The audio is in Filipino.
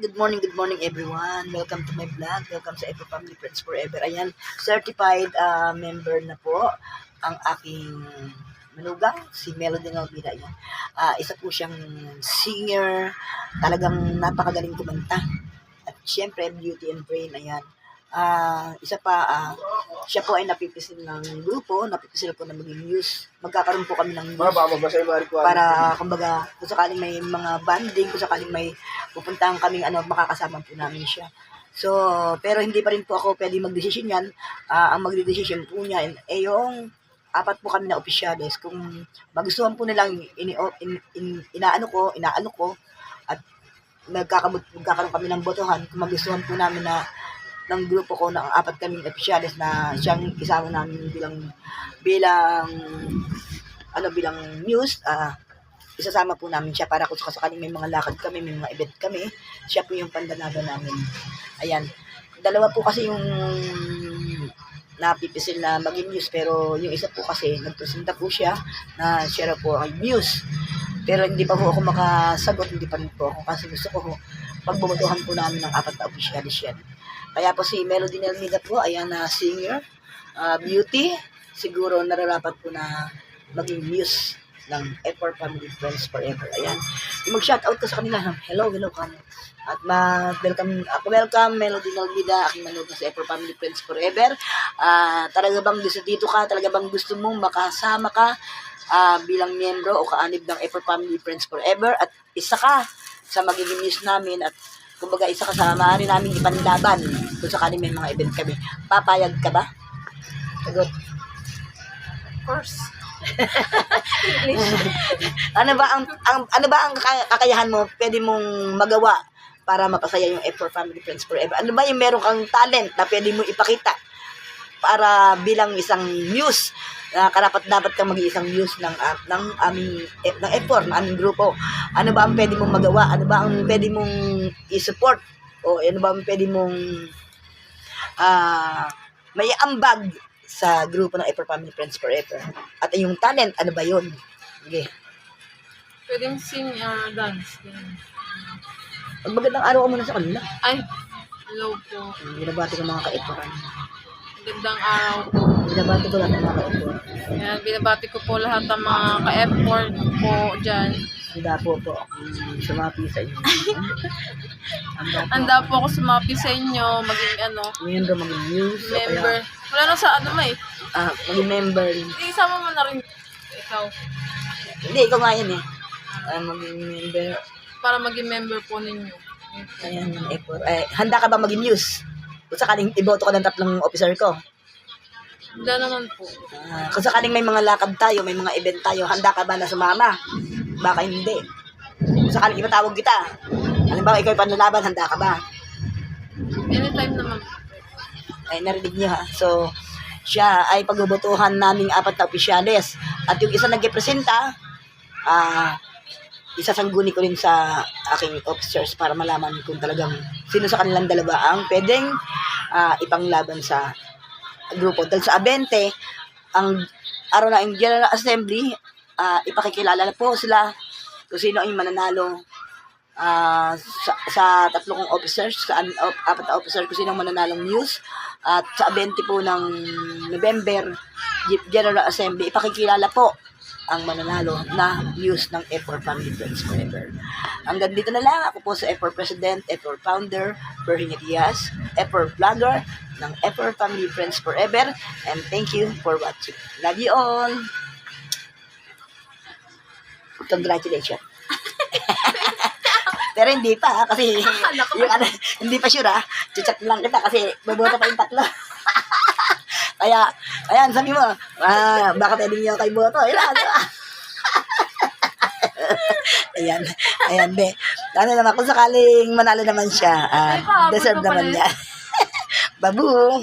Good morning, good morning everyone. Welcome to my vlog. Welcome sa Epo Family Friends Forever. Ayan, certified ah, member na po ang aking manugang, si Melody Nalvira. Ayan. Ah, isa po siyang singer, talagang napakagaling kumanta. At syempre, beauty and brain, ayan. Ah, isa pa, ah, siya po ay napipisil ng grupo, napipisil ko na maging news. Magkakaroon po kami ng news Baba, mabasa yung requirements. para kumbaga kung sakaling may mga banding, kung sakaling may pupuntahan kaming ano, makakasama po namin siya. So, pero hindi pa rin po ako pwede magdesisyon yan. Ah, ang magdedesisyon po niya eh yung apat po kami na opisyales. Kung magustuhan po nilang ini, in, in, inaano ko, inaano ko, at nagkakabot, magkakaroon kami ng botohan, kung magustuhan po namin na ng grupo ko ng apat kaming opisyales na siyang isama namin bilang bilang ano bilang news ah isasama po namin siya para kung sakaling may mga lakad kami, may mga event kami, siya po yung pandanado namin. Ayan. Dalawa po kasi yung napipisil na maging news pero yung isa po kasi nagpresenta po siya na siya po ay news. Pero hindi pa po ako makasagot, hindi pa rin po ako kasi gusto ko pagbubutuhan po namin ng apat na opisyalis yan. Kaya po si Melody Nelmida po, ayan na singer, ah, beauty, siguro nararapat po na maging news ng F4 Family Friends Forever. Ayan. Mag-shoutout ko sa kanila. Hello, hello, kamo. At ma-welcome, ako welcome, Melody Nalvida, aking manood sa F4 Family Friends Forever. Ah, talaga bang gusto dito ka? Talaga bang gusto mong makasama ka ah, bilang miyembro o kaanib ng F4 Family Friends Forever? At isa ka sa magiging news namin at kumbaga isa ka sa maaari namin ipanlaban kung sakaling may mga event kami. Papayag ka ba? Sagot. Of course. ano ba ang, ang ano ba ang kaka- kakayahan mo pwede mong magawa para mapasaya yung F4 Family Friends Forever? Ano ba yung meron kang talent na pwede mo ipakita para bilang isang news na karapat dapat kang maging isang news ng ah, ng aming eh, ng F4 ng aming grupo. Ano ba ang pwede mong magawa? Ano ba ang pwede mong i-support? O ano ba ang pwede mong ah may ambag sa grupo ng F4 Family Friends Forever? At yung talent, ano ba yun? Sige. Pwedeng sing uh, dance. Pag magandang araw ka muna sa kanila. Ay, hello po. Binabati ko mga ka-F4. Magandang araw po. Binabati ko lahat ng mga ka-F4. Yan, binabati ko po lahat ng mga ka-F4 po dyan. Handa po po akong sumapi sa inyo. Handa po. Handa po ako sumapi sa inyo, maging ano, Member, maging news. o kaya, member. Wala na sa ano may. ah, maging member. Hindi, isama mo na rin. Ikaw. Hindi, ikaw nga yan eh. Ah, maging member. Para maging member po ninyo. Ayan, ng F4. Eh, handa ka ba maging news? Kung sakaling iboto ka ng tatlong officer ko. Handa naman po. Ah, kung sakaling may mga lakad tayo, may mga event tayo, handa ka ba na sumama? Baka hindi. Kung sakaling ipatawag kita, halimbawa ikaw yung panlalaban, handa ka ba? Anytime naman. Ay, narinig niyo ha. So, siya ay pagbubutuhan naming apat na opisyales. At yung isa nagrepresenta, ah, isasangguni ko rin sa aking officers para malaman kung talagang sino sa kanilang dalawa ang pwedeng ah, ipanglaban sa grupo. Dahil sa 20, ang araw na yung General Assembly, ah, ipakikilala na po sila kung sino ang mananalo ah, sa, sa tatlo kong officers, sa op- apat na officers kung sino ang mananalong news. At sa 20 po ng November, General Assembly, ipakikilala po ang mananalo na news ng F4 Family Friends Forever. Hanggang dito na lang. Ako po sa F4 President, F4 Founder, Virginia Diaz, F4 Vlogger ng F4 Family Friends Forever. And thank you for watching. Love you all. Congratulations. Pero hindi pa ha, kasi yung ano, hindi pa sure ha. Chichat lang kita kasi baboto pa yung tatlo. Kaya, ayan, sabi mo, ah, baka pwede niyo kay boto. Ayan, ayan, ayan, be. Ano naman, kung sakaling manalo naman siya, ah, Ay, pahabol deserve naman niya. Babong!